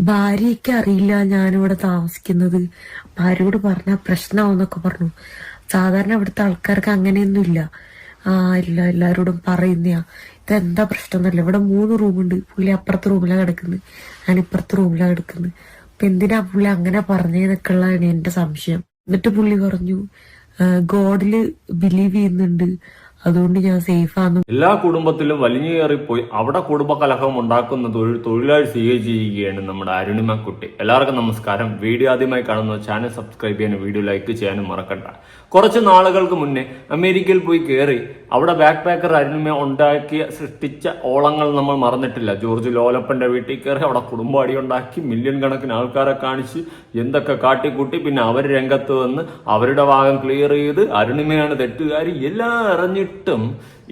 ഭാര്യയ്ക്ക് അറിയില്ല ഞാനിവിടെ താമസിക്കുന്നത്. ഭാര്യയോട് പറഞ്ഞ പ്രശ്നമാവെന്നൊക്കെ പറഞ്ഞു. സാധാരണ ഇവിടുത്തെ ആൾക്കാർക്ക് അങ്ങനെയൊന്നുമില്ല. ആ ഇല്ല എല്ലാരോടും പറയുന്നയാ. ഇതെന്താ പ്രശ്നം എന്നല്ല ഇവിടെ മൂന്ന് റൂമുണ്ട്. പുള്ളി അപ്പുറത്തെ റൂമിലാണ് കിടക്കുന്നത് ഞാൻ ഇപ്പുറത്തെ റൂമിലാണ് കിടക്കുന്നത് അപ്പൊ എന്തിനാ പുള്ളി അങ്ങനെ പറഞ്ഞതെന്നൊക്കെ ഉള്ളതാണ് എന്റെ സംശയം. എന്നിട്ട് പുള്ളി പറഞ്ഞു ഗോഡിൽ ബിലീവ് ചെയ്യുന്നുണ്ട്. അതുകൊണ്ട് ഞാൻ സേഫാന്ന് എല്ലാ കുടുംബത്തിലും വലിഞ്ഞു കയറിപ്പോയി അവിടെ കുടുംബ കലഹം ഉണ്ടാക്കുന്ന തൊഴിൽ തൊഴിലായി സ്വീകരിച്ചിരിക്കുകയാണ് നമ്മുടെ അരുണിമ കുട്ടി എല്ലാവർക്കും നമസ്കാരം. വീഡിയോ ആദ്യമായി കാണുന്ന ചാനൽ സബ്സ്ക്രൈബ് ചെയ്യാനും വീഡിയോ ലൈക്ക് ചെയ്യാനും മറക്കണ്ട. കുറച്ച് നാളുകൾക്ക് മുന്നേ അമേരിക്കയിൽ പോയി കയറി അവിടെ ബാക്ക് പാക്കർ അരുണിമ ഉണ്ടാക്കിയ സൃഷ്ടിച്ച ഓളങ്ങൾ നമ്മൾ മറന്നിട്ടില്ല. ജോർജ് ലോലപ്പന്റെ വീട്ടിൽ കയറി അവിടെ കുടുംബാടി ഉണ്ടാക്കി മില്യൺ കണക്കിന് ആൾക്കാരെ കാണിച്ച് എന്തൊക്കെ കാട്ടിക്കൂട്ടി പിന്നെ അവർ രംഗത്ത് വന്ന് അവരുടെ ഭാഗം ക്ലിയർ ചെയ്ത് അരുണിമയാണ് തെറ്റുകാരി എല്ലാം അറിഞ്ഞിട്ടും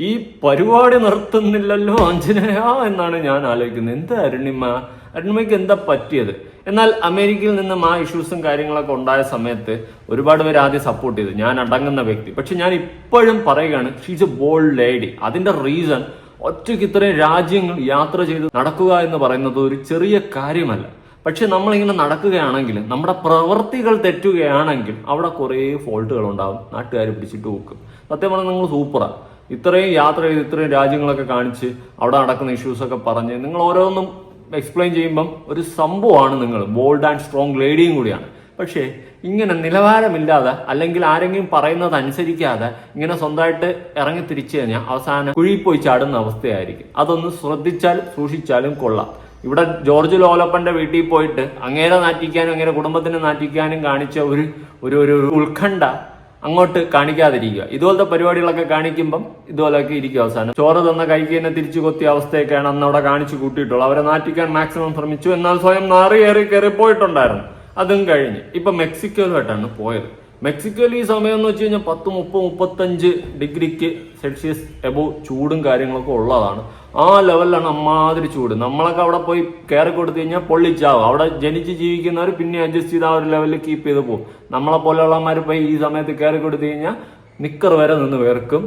ഈ പരിപാടി നിർത്തുന്നില്ലല്ലോ അഞ്ജനയ എന്നാണ് ഞാൻ ആലോചിക്കുന്നത്. എന്ത് അരുണിമ അരുണിമയ്ക്ക് എന്താ പറ്റിയത്? എന്നാൽ അമേരിക്കയിൽ നിന്നും ആ ഇഷ്യൂസും കാര്യങ്ങളൊക്കെ ഉണ്ടായ സമയത്ത് ഒരുപാട് പേര് ആദ്യം സപ്പോർട്ട് ചെയ്തു. ഞാൻ അടങ്ങുന്ന വ്യക്തി. പക്ഷെ ഞാൻ ഇപ്പോഴും പറയുകയാണ് ഷീസ് എ ബോൾഡ് ലേഡി അതിന്റെ റീസൺ ഒറ്റയ്ക്ക് ഇത്രയും രാജ്യങ്ങൾ യാത്ര ചെയ്ത് നടക്കുക എന്ന് പറയുന്നത് ഒരു ചെറിയ കാര്യമല്ല. പക്ഷെ നമ്മളിങ്ങനെ നടക്കുകയാണെങ്കിൽ നമ്മുടെ പ്രവൃത്തികൾ തെറ്റുകയാണെങ്കിൽ അവിടെ കുറേ ഫോൾട്ടുകൾ ഉണ്ടാവും നാട്ടുകാർ പിടിച്ചിട്ട് നോക്കും സത്യം പറഞ്ഞാൽ നിങ്ങൾ സൂപ്പറാണ് ഇത്രയും യാത്ര ചെയ്ത് ഇത്രയും രാജ്യങ്ങളൊക്കെ കാണിച്ച് അവിടെ നടക്കുന്ന ഇഷ്യൂസൊക്കെ പറഞ്ഞ് നിങ്ങൾ ഓരോന്നും എക്സ്പ്ലെയിൻ ചെയ്യുമ്പം ഒരു സംഭവമാണ് നിങ്ങൾ. ബോൾഡ് ആൻഡ് സ്ട്രോങ് ലേഡിയും കൂടിയാണ്. പക്ഷേ ഇങ്ങനെ നിലവാരമില്ലാതെ അല്ലെങ്കിൽ ആരെങ്കിലും പറയുന്നത് അനുസരിക്കാതെ ഇങ്ങനെ സ്വന്തമായിട്ട് ഇറങ്ങി തിരിച്ചു കഴിഞ്ഞാൽ അവസാനം കുഴിയിൽ പോയി ചാടുന്ന അവസ്ഥയായിരിക്കും. അതൊന്ന് ശ്രദ്ധിച്ചാൽ സൂക്ഷിച്ചാലും കൊള്ളാം. ഇവിടെ ജോർജ് ലോലപ്പന്റെ വീട്ടിൽ പോയിട്ട് അങ്ങേരെ നാറ്റിക്കാനും അങ്ങേരെ കുടുംബത്തിനെ നാറ്റിക്കാനും കാണിച്ച ഒരു ഒരു ഒരു ഉത്കണ്ഠ അങ്ങോട്ട് കാണിക്കാതിരിക്കുക. ഇതുപോലത്തെ പരിപാടികളൊക്കെ കാണിക്കുമ്പം ഇതുപോലെയൊക്കെ ഇരിക്കും അവസാനം. ചോറ് തന്ന കൈക്ക് തന്നെ തിരിച്ചു കൊത്തിയ അവസ്ഥയൊക്കെയാണ് അന്ന് അവിടെ കാണിച്ചു കൂട്ടിയിട്ടുള്ളത്. അവരെ നാറ്റിക്കാൻ മാക്സിമം ശ്രമിച്ചു. എന്നാൽ സ്വയം നാറി കയറി കയറി പോയിട്ടുണ്ടായിരുന്നു അതും കഴിഞ്ഞ്. ഇപ്പൊ മെക്സിക്കോയിലോട്ടാണ് പോയത്. മെക്സിക്കോയിൽ ഈ സമയം എന്ന് വെച്ച് കഴിഞ്ഞാൽ പത്ത് മുപ്പത് മുപ്പത്തഞ്ച് ഡിഗ്രിക്ക് സെൽഷ്യസ് എബോ ചൂടും കാര്യങ്ങളൊക്കെ ഉള്ളതാണ്. ആ ലെവലിലാണ് അമ്മാതിരി ചൂട്. നമ്മളൊക്കെ അവിടെ പോയി കയറി കൊടുത്തു കഴിഞ്ഞാൽ പൊള്ളിച്ചാവും. അവിടെ ജനിച്ച് ജീവിക്കുന്നവർ പിന്നെ അഡ്ജസ്റ്റ് ചെയ്ത് ആ ഒരു ലെവലിൽ കീപ്പ് ചെയ്ത് പോകും നമ്മളെ പോലെയുള്ളമാർ പോയി ഈ സമയത്ത് കയറി കൊടുത്തു കഴിഞ്ഞാൽ നിക്കർ വരെ നിന്ന് വേർക്കും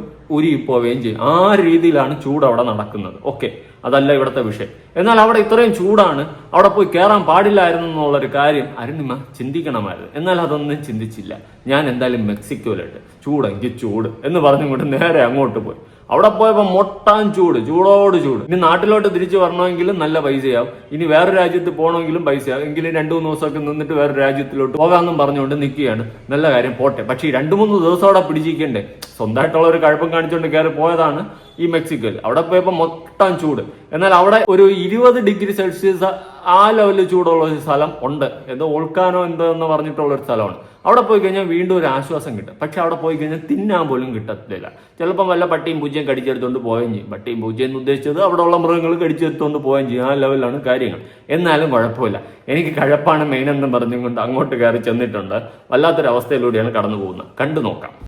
പോവുകയും ചെയ്യും. ആ രീതിയിലാണ് ചൂട് അവിടെ നടക്കുന്നത്. ഓക്കെ അതല്ല ഇവിടുത്തെ വിഷയം. എന്നാൽ അവിടെ ഇത്രയും ചൂടാണ് അവിടെ പോയി കയറാൻ പാടില്ലായിരുന്നു എന്നുള്ളൊരു കാര്യം അരുണിമ ചിന്തിക്കണമായിരുന്നു. എന്നാൽ അതൊന്നും ചിന്തിച്ചില്ല. ഞാൻ എന്തായാലും മെക്സിക്കോയിലിട്ട്. ചൂടെങ്കിൽ ചൂട് എന്ന് പറഞ്ഞുകൊണ്ട് നേരെ അങ്ങോട്ട് പോയി. അവിടെ പോയപ്പോ മൊട്ടാൻ ചൂട് ചൂടോട് ചൂട്. ഇനി നാട്ടിലോട്ട് തിരിച്ചു വരണമെങ്കിലും നല്ല പൈസയാവും. ഇനി വേറെ രാജ്യത്ത് പോകണമെങ്കിലും പൈസയാവും. എങ്കിലും രണ്ടു മൂന്ന് ദിവസമൊക്കെ നിന്നിട്ട് വേറെ രാജ്യത്തിലോട്ട് പോകാമെന്നും പറഞ്ഞുകൊണ്ട് നിൽക്കുകയാണ് നല്ല കാര്യം പോട്ടെ. പക്ഷേ ഈ രണ്ടു മൂന്ന് ദിവസം അവിടെ പിടിച്ചിരിക്കണ്ടേ? സ്വന്തമായിട്ടുള്ള ഒരു കഴപ്പം കാണിച്ചുകൊണ്ട് കയറി പോയതാണ് ഈ മെക്സിക്കോയിൽ. അവിടെ പോയപ്പോൾ മൊട്ടാൻ ചൂട്. എന്നാൽ അവിടെ ഒരു ഇരുപത് ഡിഗ്രി സെൽഷ്യസ് ആ ലെവലിൽ ചൂടുള്ള ഒരു സ്ഥലം ഉണ്ട്. എന്തോ ഓൾക്കാനോ എന്തോ എന്ന് പറഞ്ഞിട്ടുള്ള ഒരു സ്ഥലമാണ്. അവിടെ പോയി കഴിഞ്ഞാൽ വീണ്ടും ഒരു ആശ്വാസം കിട്ടും. പക്ഷെ അവിടെ പോയി കഴിഞ്ഞാൽ തിന്നാൻ പോലും കിട്ടത്തില്ല. ചിലപ്പം വല്ല പട്ടിയും പൂജ്യം കടിച്ചെടുത്തുകൊണ്ട് പോവുകയും ചെയ്യും. പട്ടിയും പൂജ്യം ഉദ്ദേശിച്ചത് അവിടെയുള്ള മൃഗങ്ങൾ കടിച്ചെടുത്തുകൊണ്ട് പോവുകയും ചെയ്യും. ആ ലെവലിലാണ് കാര്യങ്ങൾ. എന്നാലും കുഴപ്പമില്ല. എനിക്ക് കഴപ്പാണ് മെയിൻ എന്ന് പറഞ്ഞുകൊണ്ട് അങ്ങോട്ട് കയറി ചെന്നിട്ടുണ്ട്. വല്ലാത്തൊരവസ്ഥയിലൂടെയാണ് കടന്നു പോകുന്നത് കണ്ടു നോക്കാം.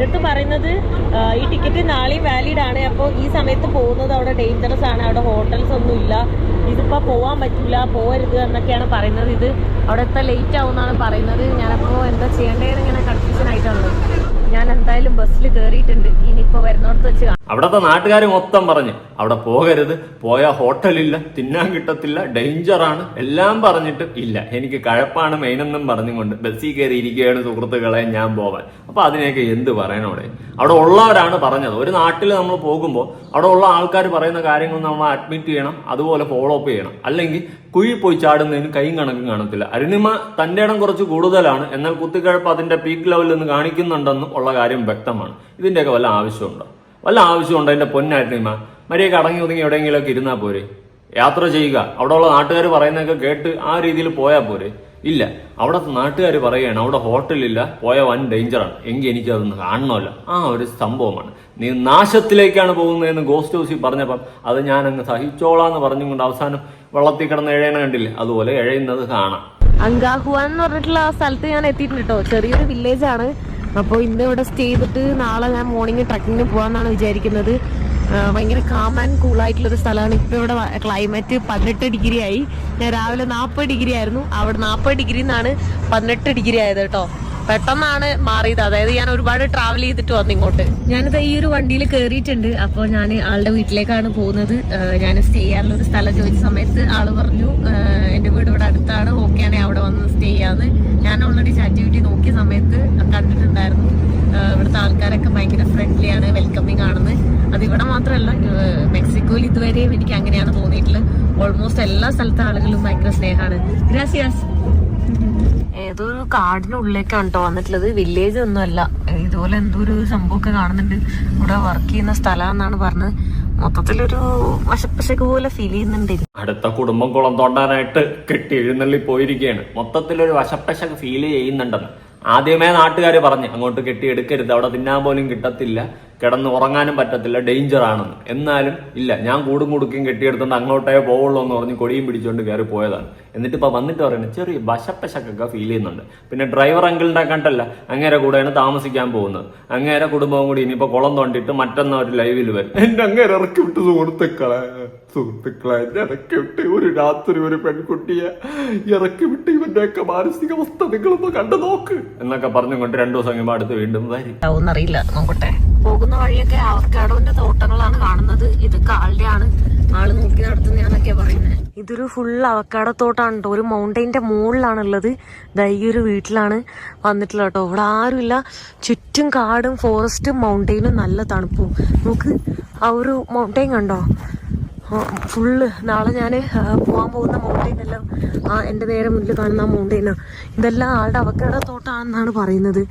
അടുത്ത് പറയുന്നത് ഈ ടിക്കറ്റ് നാളെയും വാലിഡ് ആണ്. അപ്പോൾ ഈ സമയത്ത് പോകുന്നത് അവിടെ ഡേഞ്ചറസ് ആണ്. അവിടെ ഹോട്ടൽസ് ഒന്നും ഇല്ല. ഇതിപ്പോൾ പോകാൻ പറ്റില്ല പോകരുത് എന്നൊക്കെയാണ് പറയുന്നത്. ഇത് അവിടെ എത്താൻ ലേറ്റ് ആവും എന്നാണ് പറയുന്നത്. ഞാനപ്പോൾ എന്താ ചെയ്യേണ്ടതെന്ന് ഇങ്ങനെ കൺഫ്യൂഷൻ ആയിട്ടുള്ളത് ഞാൻ എന്തായാലും ബസ്സിൽ കയറിയിട്ടുണ്ട് ഇനിയിപ്പോൾ വരുന്നിടത്ത് വെച്ച് അവിടുത്തെ നാട്ടുകാർ മൊത്തം പറഞ്ഞ് അവിടെ പോകരുത് പോയ ഹോട്ടലില്ല തിന്നാൻ കിട്ടത്തില്ല ഡേഞ്ചറാണ് എല്ലാം പറഞ്ഞിട്ട് ഇല്ല. എനിക്ക് കഴപ്പാണ് മെയിനെന്നും പറഞ്ഞുകൊണ്ട് ബസ്സിൽ കയറി ഇരിക്കുകയാണ് സുഹൃത്തുക്കളെ ഞാൻ പോവാൻ. അപ്പൊ അതിനെയൊക്കെ എന്ത് പറയണോടെ അവിടെ? ഉള്ളവരാണ് പറഞ്ഞത്. ഒരു നാട്ടിൽ നമ്മൾ പോകുമ്പോൾ അവിടെ ഉള്ള ആൾക്കാർ പറയുന്ന കാര്യങ്ങൾ നമ്മൾ അഡ്മിറ്റ് ചെയ്യണം അതുപോലെ ഫോളോ അപ്പ് ചെയ്യണം. അല്ലെങ്കിൽ കുഴി പോയി ചാടുന്നതിന് കൈയും കണക്കും കാണത്തില്ല. അരുണിമ തന്റെ ഇടം കുറച്ച് കൂടുതലാണ് എന്നാൽ കുത്തിക്കഴപ്പ് അതിന്റെ പീക്ക് ലെവലിൽ നിന്ന് കാണിക്കുന്നുണ്ടെന്നും ഉള്ള കാര്യം വ്യക്തമാണ്. ഇതിന്റെയൊക്കെ വല്ല ആവശ്യമുണ്ടോ? വല്ല ആവശ്യമുണ്ടോ എന്റെ പൊന്നരുണിമ മര്യാദ അടങ്ങി ഒതുങ്ങി എവിടെയെങ്കിലുമൊക്കെ ഇരുന്നാൽ പോരെ. യാത്ര ചെയ്യുക. അവിടെയുള്ള നാട്ടുകാർ പറയുന്നതൊക്കെ കേട്ട് ആ രീതിയിൽ പോയാൽ പോരെ. ഇല്ല അവിടെ നാട്ടുകാർ പറയുകയാണ് അവിടെ ഹോട്ടലില്ല പോയ വൻ ഡേഞ്ചറാണ്. എങ്കിൽ എനിക്ക് അതൊന്ന് കാണണമല്ലോ. ആ ഒരു സംഭവമാണ്. നീ നാശത്തിലേക്കാണ് പോകുന്നതെന്ന് ഗോസ്റ്റ് ഹൗസിൽ പറഞ്ഞപ്പം അത് ഞാൻ അങ്ങ് സഹിച്ചോളാന്ന് പറഞ്ഞുകൊണ്ട് അവസാനം വെള്ളത്തിൽ കിടന്ന് എഴയണ കണ്ടില്ലേ? അതുപോലെ എഴയുന്നത് കാണാം. അങ്കാഹുവാൻ എന്ന് പറഞ്ഞിട്ടുള്ള ആ സ്ഥലത്ത് ഞാൻ എത്തിയിട്ടുണ്ട് കേട്ടോ ചെറിയൊരു വില്ലേജാണ് അപ്പോൾ ഇന്ന് ഇവിടെ സ്റ്റേ ചെയ്തിട്ട് നാളെ ഞാൻ മോർണിംഗ് ട്രക്കിങ്ങിന് പോകാമെന്നാണ് വിചാരിക്കുന്നത്. ഭയങ്കര കാം ആൻഡ് ഒരു സ്ഥലമാണ്. ഇപ്പോൾ ഇവിടെ ക്ലൈമറ്റ് പതിനെട്ട് ഡിഗ്രി ആയി. ഞാൻ രാവിലെ നാൽപ്പത് ഡിഗ്രി ആയിരുന്നു. അവിടെ നാൽപ്പത് ഡിഗ്രി നിന്നാണ് പതിനെട്ട് ഡിഗ്രി ആയത് കേട്ടോ പെട്ടെന്നാണ് മാറിയത്. അതായത് ഞാൻ ഒരുപാട് ട്രാവൽ ചെയ്തിട്ട് വന്നു ഇങ്ങോട്ട്. ഞാനിത് ഈ ഒരു വണ്ടിയിൽ കയറിയിട്ടുണ്ട് അപ്പോൾ ഞാൻ ആളുടെ വീട്ടിലേക്കാണ് പോകുന്നത്. ഞാൻ സ്റ്റേ ചെയ്യാനുള്ള ഒരു സ്ഥലം ചോദിച്ച സമയത്ത് ആൾ പറഞ്ഞു എന്റെ വീട് ഇവിടെ അടുത്താണ്. ആ, അവിടെ വന്ന് സ്റ്റേ ചെയ്യാന്ന്. ഞാൻ ഓൾറെഡി ചാറ്റ് നോക്കിയ സമയത്ത് കണ്ടിട്ടുണ്ടായിരുന്നു. ഇവിടുത്തെ ആൾക്കാരൊക്കെ ഭയങ്കര ഫ്രണ്ട്ലി ആണ് വെൽക്കമിങ് ആണെന്ന്. അത് ഇവിടെ മാത്രമല്ല മെക്സിക്കോയിൽ ഇതുവരെയും എനിക്ക് അങ്ങനെയാണ് തോന്നിയിട്ടുള്ളത്. ഓൾമോസ്റ്റ് എല്ലാ സ്ഥലത്തെ ആളുകളും ഭയങ്കര സ്നേഹമാണ് ഗ്രാസിയാസ് ഏതോ ഒരു കാടിനുള്ളിലേക്കാണ് കേട്ടോ വന്നിട്ടുള്ളത്. വില്ലേജ് ഒന്നുമല്ല. ഇതുപോലെ എന്തോ ഒരു സംഭവമൊക്കെ കാണുന്നുണ്ട്. ഇവിടെ വർക്ക് ചെയ്യുന്ന സ്ഥലമാണെന്നാണ് പറഞ്ഞത്. മൊത്തത്തിലൊരു വശപ്പശക്ക് പോലെ ഫീൽ ചെയ്യുന്നുണ്ട്. അടുത്ത കുടുംബം കുളം തോണ്ടാനായിട്ട് കെട്ടി എഴുന്നള്ളി പോയിരിക്കുകയാണ് മൊത്തത്തിലൊരു വശപ്പശക്ക് ഫീൽ ചെയ്യുന്നുണ്ടെന്ന്. ആദ്യമേ നാട്ടുകാർ പറഞ്ഞു അങ്ങോട്ട് കെട്ടി എടുക്കരുത് അവിടെ തിന്നാൻ പോലും കിട്ടത്തില്ല. കിടന്ന് ഉറങ്ങാനും പറ്റത്തില്ല ഡേഞ്ചർ ആണെന്ന്. എന്നാലും ഇല്ല ഞാൻ കൂടും കുടുക്കും കെട്ടിയെടുത്തോണ്ട് അങ്ങോട്ടേ പോവുള്ളൂ എന്ന് പറഞ്ഞ് കൊടിയും പിടിച്ചുകൊണ്ട് കയറി പോയതാണ്. എന്നിട്ട് ഇപ്പൊ വന്നിട്ട് പറയുന്നത് ചെറിയ വശപ്പശക്കൊക്കെ ഫീൽ ചെയ്യുന്നുണ്ട്. പിന്നെ ഡ്രൈവർ കണ്ടല്ല അങ്ങേരെ കൂടെയാണ് താമസിക്കാൻ പോകുന്നത്. അങ്ങേരെ കുടുംബവും കൂടി ഇനിയിപ്പോ കുളം തോണ്ടിട്ട് മറ്റന്നാ ഒരു ലൈവിൽ വരും. എന്റെ അങ്ങേരെ ഇറക്കി വിട്ട് സുഹൃത്തുക്കളെ. സുഹൃത്തുക്കളെ എന്നെ ഇറക്കി വിട്ട്. ഒരു രാത്രി ഒരു പെൺകുട്ടിയെ ഇറക്കി വിട്ട് ഇവന്റെയൊക്കെ മാനസികാവസ്ഥ നിങ്ങളൊന്ന് കണ്ടു നോക്ക്. എന്നൊക്കെ പറഞ്ഞുകൊണ്ട് രണ്ടു ദിവസം കഴിയുമ്പോൾ അടുത്ത് വീണ്ടും വരും. അറിയില്ല നോക്കട്ടെ. പോകുന്ന വഴിയൊക്കെ അവക്കാടോന്റെ തോട്ടങ്ങളാണ് കാണുന്നത്. ഇത് ആളുടെ ആണ് ആൾ നോക്കി നടത്തുന്നതാണൊക്കെ പറയുന്നത് ഇതൊരു ഫുൾ അവക്കാടത്തോട്ടാണ് കേട്ടോ ഒരു മൗണ്ടൈന്റെ മുകളിലാണുള്ളത്. ഉള്ളത് ഒരു വീട്ടിലാണ് വന്നിട്ടുള്ളത് കേട്ടോ ഇവിടെ ആരുമില്ല. ചുറ്റും കാടും ഫോറസ്റ്റും മൗണ്ടൈനും നല്ല തണുപ്പും. നമുക്ക് ആ ഒരു മൗണ്ടൈൻ കണ്ടോ? ഫുള്ള് നാളെ ഞാൻ പോകാൻ പോകുന്ന മൗണ്ടൈൻ എല്ലാം ആ എന്റെ നേരെ മുന്നിൽ കാണുന്ന ആ മൗണ്ടൈനാ ഇതെല്ലാം ആളുടെ അവക്കാട തോട്ടാണെന്നാണ് പറയുന്നത്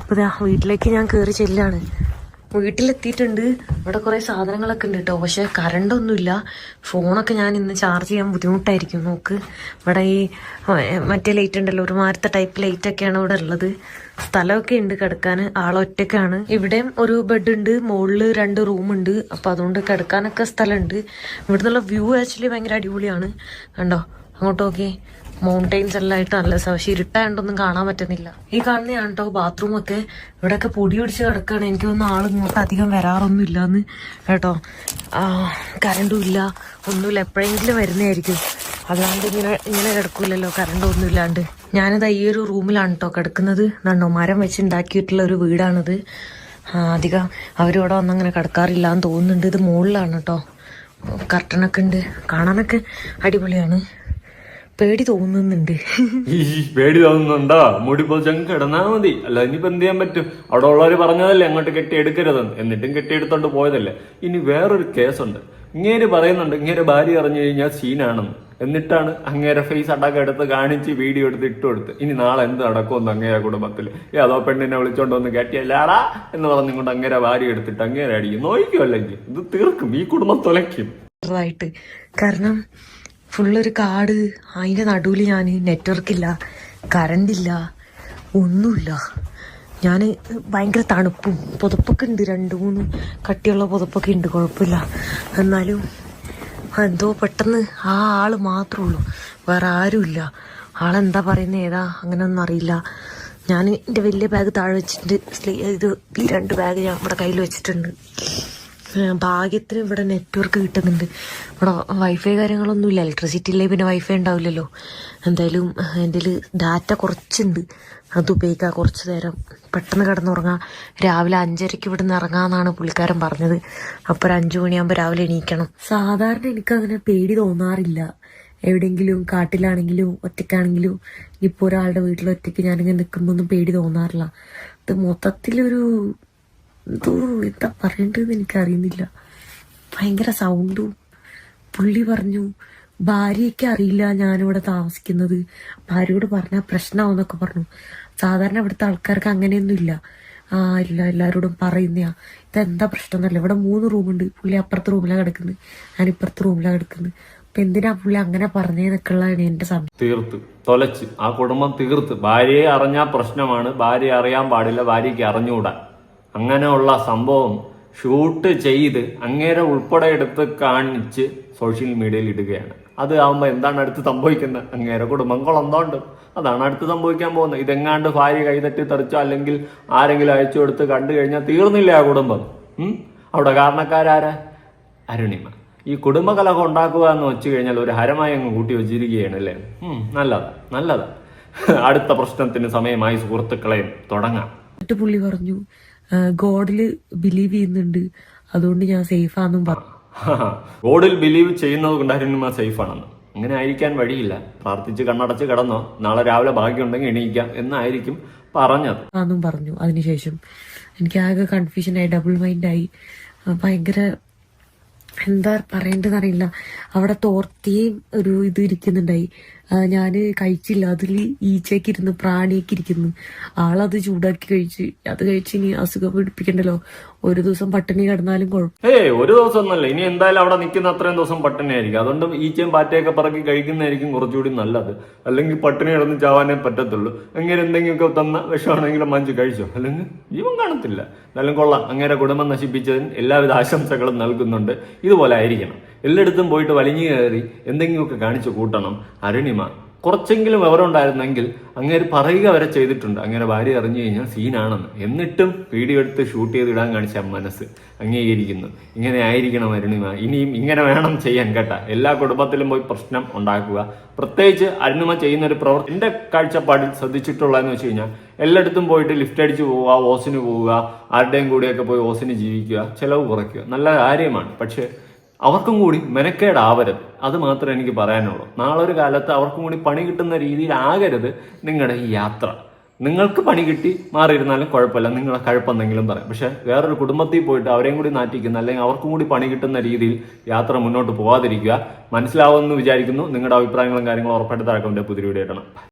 അപ്പോൾ വീട്ടിലേക്ക് ഞാൻ കയറി ചെല്ലാണ്. വീട്ടിലെത്തിയിട്ടുണ്ട്. ഇവിടെ കുറേ സാധനങ്ങളൊക്കെ ഉണ്ട് കേട്ടോ പക്ഷേ കറണ്ടൊന്നുമില്ല ഫോണൊക്കെ ഞാൻ ഇന്ന് ചാർജ് ചെയ്യാൻ ബുദ്ധിമുട്ടായിരിക്കും. നോക്ക്. ഇവിടെ ഈ മറ്റേ ലൈറ്റ് ഉണ്ടല്ലോ. ഒരു മാരത്തെ ടൈപ്പ് ലൈറ്റ് ഒക്കെയാണ് ഇവിടെ ഉള്ളത്. സ്ഥലമൊക്കെ ഉണ്ട് കിടക്കാൻ. ആളൊറ്റക്കാണ് ഇവിടെയും ഒരു ബെഡ് ഉണ്ട്. മുകളിൽ രണ്ട് റൂമുണ്ട് ഉണ്ട്. അപ്പൊ അതുകൊണ്ട് കിടക്കാനൊക്കെ സ്ഥലമുണ്ട്. ഇവിടുന്നുള്ള വ്യൂ ആക്ച്വലി ഭയങ്കര അടിപൊളിയാണ്. കണ്ടോ? അങ്ങോട്ട് നോക്കി മൗണ്ടെയിൻസ് എല്ലാം ആയിട്ട് നല്ല പക്ഷെ ഇരുട്ടായോണ്ടൊന്നും കാണാൻ പറ്റുന്നില്ല. ഈ കാണുന്നതാണ് കേട്ടോ ബാത്റൂം ഒക്കെ. ഇവിടെയൊക്കെ പൊടി പിടിച്ച് കിടക്കാണ്. എനിക്ക് തോന്നുന്നു ആൾ ഇങ്ങോട്ട് അധികം വരാറൊന്നും ഇല്ലാന്ന് കേട്ടോ. കറണ്ടും ഇല്ല. ഒന്നുമില്ല. എപ്പോഴെങ്കിലും വരുന്നതായിരിക്കും. അല്ലാണ്ട് ഇങ്ങനെ ഇങ്ങനെ കിടക്കൂലല്ലോ. കറണ്ട് ഒന്നും ഇല്ലാണ്ട്. ഞാനിത് ഈ ഒരു റൂമിലാണ് കേട്ടോ കിടക്കുന്നത്. നണ്ടോ മരം വെച്ച് ഉണ്ടാക്കിയിട്ടുള്ള ഒരു വീടാണിത്. അധികം അവരിവിടെ വന്നങ്ങനെ കിടക്കാറില്ല എന്ന് തോന്നുന്നുണ്ട്. ഇത് മുകളിലാണ് കേട്ടോ കർട്ടനൊക്കെ ഉണ്ട്. കാണാനൊക്കെ അടിപൊളിയാണ്. പേടി തോന്നുന്നുണ്ട്. ഈ പേടി തോന്നുന്നുണ്ടോ? മുടി പൊതിച്ചങ്ങ് കിടന്നാ മതി. അല്ല ഇനിയിപ്പോ എന്ത് ചെയ്യാൻ പറ്റും? അവിടെ ഉള്ളവര് പറഞ്ഞതല്ലേ അങ്ങോട്ട് കെട്ടി എടുക്കരുത് എന്നിട്ടും കെട്ടിയെടുത്തോണ്ട് പോയതല്ലേ. ഇനി വേറൊരു കേസുണ്ട്. ഇങ്ങേര് പറയുന്നുണ്ട് ഇങ്ങേരെ ഭാര്യ അറിഞ്ഞു കഴിഞ്ഞാൽ സീനാണെന്ന്. എന്നിട്ടാണ് അങ്ങേരെ ഫേസ് അടക്കം എടുത്ത് കാണിച്ച് വീഡിയോ എടുത്ത് ഇട്ട് കൊടുത്ത്. ഇനി നാളെ എന്ത് നടക്കുമെന്ന് അങ്ങേരെ കുടുംബത്തിൽ ഏതോ പെണ്ണിനെ വിളിച്ചോണ്ട് വന്ന് കെട്ടിയല്ലാടാ എന്ന് പറഞ്ഞുകൊണ്ട് അങ്ങേരെ ഭാര്യ എടുത്തിട്ട് അങ്ങേരെ അടിക്കും. നോയിക്കും അല്ലെങ്കിൽ. ഇത് തീർക്കും. ഈ കുടുംബം തുലയ്ക്കും. കാരണം ഫുള്ളൊരു കാട്. അതിന്റെ നടുവിൽ ഞാൻ നെറ്റ്വർക്കില്ല കറണ്ട് ഇല്ല ഒന്നുമില്ല. ഞാൻ ഭയങ്കര തണുപ്പും പുതപ്പൊക്കെ ഉണ്ട് രണ്ട് മൂന്ന്. കട്ടിയുള്ള പുതപ്പൊക്കെ ഉണ്ട് കുഴപ്പമില്ല. എന്നാലും എന്തോ പെട്ടെന്ന് ആ ആൾ മാത്രമേ ഉള്ളൂ. വേറെ ആരുമില്ല. ആളെന്താ പറയുന്നത് ഏതാ അങ്ങനെയൊന്നും അറിയില്ല. ഞാൻ എന്റെ വലിയ ബാഗ് താഴെ വെച്ചിട്ടുണ്ട്. ഇത് ഈ രണ്ട് ബാഗ് ഞാൻ ഇവിടെ കയ്യിൽ വെച്ചിട്ടുണ്ട്. ഭാഗ്യത്തിന് ഇവിടെ നെറ്റ്വർക്ക് കിട്ടുന്നുണ്ട്. ഇവിടെ വൈഫൈ കാര്യങ്ങളൊന്നും ഇല്ല ഇലക്ട്രിസിറ്റി ഇല്ലേ പിന്നെ വൈഫൈ ഉണ്ടാവില്ലല്ലോ. എന്തായാലും എന്റെ ഡാറ്റ കുറച്ചുണ്ട്. അത് ഉപയോഗിക്കാം. കുറച്ച് നേരം പെട്ടെന്ന് കിടന്നുറങ്ങാം. രാവിലെ അഞ്ചരയ്ക്ക് ഇവിടുന്ന് ഇറങ്ങാമെന്നാണ് പുള്ളിക്കാരൻ പറഞ്ഞത്. അപ്പോൾ ഒരു അഞ്ചു മണിയാകുമ്പോൾ രാവിലെ എണീക്കണം. സാധാരണ എനിക്കങ്ങനെ പേടി തോന്നാറില്ല. എവിടെയെങ്കിലും കാട്ടിലാണെങ്കിലും ഒറ്റയ്ക്കാണെങ്കിലും ഇപ്പോൾ ഒരാളുടെ വീട്ടിൽ ഒറ്റയ്ക്ക് ഞാനിങ്ങനെ നിൽക്കുമ്പോൾ ഒന്നും പേടി തോന്നാറില്ല. ഇത് മൊത്തത്തിലൊരു എന്തോ എന്താ പറയേണ്ടതെന്ന് എനിക്കറിയുന്നില്ല. ഭയങ്കര സൗണ്ടും പുള്ളി പറഞ്ഞു ഭാര്യയ്ക്ക് അറിയില്ല ഞാനിവിടെ താമസിക്കുന്നത്. ഭാര്യയോട് പറഞ്ഞാൽ പ്രശ്നമാവെന്നൊക്കെ പറഞ്ഞു. സാധാരണ ഇവിടുത്തെ ആൾക്കാർക്ക് അങ്ങനെയൊന്നും ഇല്ല ആ ഇല്ല എല്ലാവരോടും പറയുന്നയാ. ഇതെന്താ പ്രശ്നം എന്നല്ല ഇവിടെ മൂന്ന് റൂമുണ്ട്. പുള്ളി അപ്പുറത്തെ റൂമിലാണ് കിടക്കുന്നത് ഞാൻ ഇപ്പുറത്തെ റൂമിലാണ് കിടക്കുന്നത് അപ്പൊ എന്തിനാ പുള്ളി അങ്ങനെ പറഞ്ഞേ ഉള്ളതാണ് എന്റെ സമയം. തീർത്ത്. തൊലച്ച്. ആ കുടുംബം തീർത്ത്. ഭാര്യയെ അറിഞ്ഞാൽ പ്രശ്നമാണ്. ഭാര്യ അറിയാൻ പാടില്ല. ഭാര്യയ്ക്ക് അറിഞ്ഞുകൂടാ. അങ്ങനെയുള്ള സംഭവം ഷൂട്ട് ചെയ്ത് അങ്ങേരെ ഉൾപ്പെടെ എടുത്ത് കാണിച്ച് സോഷ്യൽ മീഡിയയിൽ ഇടുകയാണ്. അത് ആവുമ്പോൾ എന്താണ് അടുത്ത് സംഭവിക്കുന്നത് അങ്ങേരെ കുടുംബം എന്തോണ്ട്? അതാണ് അടുത്ത് സംഭവിക്കാൻ പോകുന്നത് ഇതെങ്ങാണ്ട് ഭാര്യ കൈതട്ടി തെറിച്ചോ അല്ലെങ്കിൽ ആരെങ്കിലും അയച്ചു കൊടുത്ത് കണ്ടു കഴിഞ്ഞാൽ തീർന്നില്ല ആ കുടുംബം? അവിടെ കാരണക്കാരാരാ? അരുണിമ. ഈ കുടുംബകലഹം ഉണ്ടാക്കുക എന്ന് വെച്ച് കഴിഞ്ഞാൽ ഒരു ഹരമായി അങ്ങ് കൂട്ടി വെച്ചിരിക്കുകയാണ് അല്ലേ? നല്ലതാ നല്ലതാ. അടുത്ത പ്രശ്നത്തിന് സമയമായി സുഹൃത്തുക്കളെയും തുടങ്ങാം. പുള്ളി പറഞ്ഞു ഗോഡിൽ ബിലീവ് ചെയ്യുന്നുണ്ട്. അതുകൊണ്ട് ഞാൻ സേഫാന്നും പറഞ്ഞു ഗോഡിൽ ബിലീവ് ചെയ്യുന്നത് കൊണ്ടായിരുന്നു സേഫ് ആണെന്ന്. അങ്ങനെ ആയിരിക്കാൻ വഴിയില്ല. പ്രാർത്ഥിച്ച് കണ്ണടച്ച് കിടന്നോ. നാളെ രാവിലെ ഭാഗ്യമുണ്ടെങ്കിൽ എണീക്കാം എന്നായിരിക്കും പറഞ്ഞത്. ആന്നും പറഞ്ഞു. അതിനുശേഷം എനിക്ക് ആകെ കൺഫ്യൂഷനായി ഡബിൾ മൈൻഡായി ഭയങ്കര എന്താ പറയേണ്ടതെന്നറിയില്ല. അവിടെ തോർത്തിയും ഒരു ഇത് ഇരിക്കുന്നുണ്ടായി. ഞാൻ കഴിച്ചില്ല. അതിൽ ഈച്ചയ്ക്ക് ഇരുന്ന് പ്രാണിയൊക്കെ ഇരിക്കുന്നു. ആളത് ചൂടാക്കി കഴിച്ച് അത് കഴിച്ച് ഇനി അസുഖം പിടിപ്പിക്കണ്ടല്ലോ. ഒരു ദിവസം പട്ടിണി കിടന്നാലും ഒരു ദിവസം ഒന്നല്ല ഇനി എന്തായാലും അവിടെ നിൽക്കുന്ന അത്രയും ദിവസം പട്ടിണി ആയിരിക്കും അതുകൊണ്ട് ഈച്ചയും പാറ്റയൊക്കെ പറക്കി കഴിക്കുന്നതായിരിക്കും കുറച്ചുകൂടി നല്ലത്. അല്ലെങ്കിൽ പട്ടിണി കിടന്ന് ചാവാനേ പറ്റത്തുള്ളൂ. അങ്ങനെ എന്തെങ്കിലുമൊക്കെ തന്ന വിഷമാണെങ്കിലും മഞ്ച് കഴിച്ചോ? അല്ലെങ്കിൽ ജീവൻ കാണത്തില്ല. എന്നാലും കൊള്ളാം. അങ്ങനെ കുടുംബം നശിപ്പിച്ചതിന് എല്ലാവിധ ആശംസകളും നൽകുന്നുണ്ട്. ഇതുപോലെ ആയിരിക്കണം. എല്ലായിടത്തും പോയിട്ട് വലിഞ്ഞു കയറി എന്തെങ്കിലുമൊക്കെ കാണിച്ചു കൂട്ടണം. അരുണിമ കുറച്ചെങ്കിലും വിവരം ഉണ്ടായിരുന്നെങ്കിൽ അങ്ങേര് പറയുക വരെ ചെയ്തിട്ടുണ്ട്. അങ്ങനെ ഭാര്യ അറിഞ്ഞു കഴിഞ്ഞാൽ സീനാണെന്ന്. എന്നിട്ടും വീഡിയോ എടുത്ത് ഷൂട്ട് ചെയ്ത് ഇടാൻ കാണിച്ച മനസ്സ് അംഗീകരിക്കുന്നു. ഇങ്ങനെ ആയിരിക്കണം അരുണിമ. ഇനിയും ഇങ്ങനെ വേണം ചെയ്യാൻ കേട്ട. എല്ലാ കുടുംബത്തിലും പോയി പ്രശ്നം ഉണ്ടാക്കുക. പ്രത്യേകിച്ച് അരുണിമ ചെയ്യുന്ന ഒരു പ്രവർത്തി എന്റെ കാഴ്ചപ്പാടിൽ ശ്രദ്ധിച്ചിട്ടുള്ളതെന്ന് വെച്ച് കഴിഞ്ഞാൽ എല്ലായിടത്തും പോയിട്ട് ലിഫ്റ്റ് അടിച്ച് പോവുക ഓസിന് പോവുക ആരുടെയും കൂടെയൊക്കെ പോയി ഓസിന് ജീവിക്കുക ചിലവ് കുറയ്ക്കുക. നല്ല കാര്യമാണ്. പക്ഷേ അവർക്കും കൂടി മെനക്കേടാവരുത്. അത് മാത്രമേ എനിക്ക് പറയാനുള്ളൂ. നാളെ ഒരു കാലത്ത് അവർക്കും കൂടി പണി കിട്ടുന്ന രീതിയിലാകരുത് നിങ്ങളുടെ ഈ യാത്ര. നിങ്ങൾക്ക് പണി കിട്ടി മാറിയിരുന്നാലും കുഴപ്പമില്ല. നിങ്ങളെ കഴപ്പെന്തെങ്കിലും പറയാം. പക്ഷെ വേറൊരു കുടുംബത്തിൽ പോയിട്ട് അവരെയും കൂടി നാറ്റിക്കുന്ന അല്ലെങ്കിൽ അവർക്കും കൂടി പണി കിട്ടുന്ന രീതിയിൽ യാത്ര മുന്നോട്ട് പോകാതിരിക്കുക മനസ്സിലാവുമെന്ന് വിചാരിക്കുന്നു. നിങ്ങളുടെ അഭിപ്രായങ്ങളും കാര്യങ്ങളും ഉറപ്പായിട്ട് താഴെ പുതിയ വീഡിയോ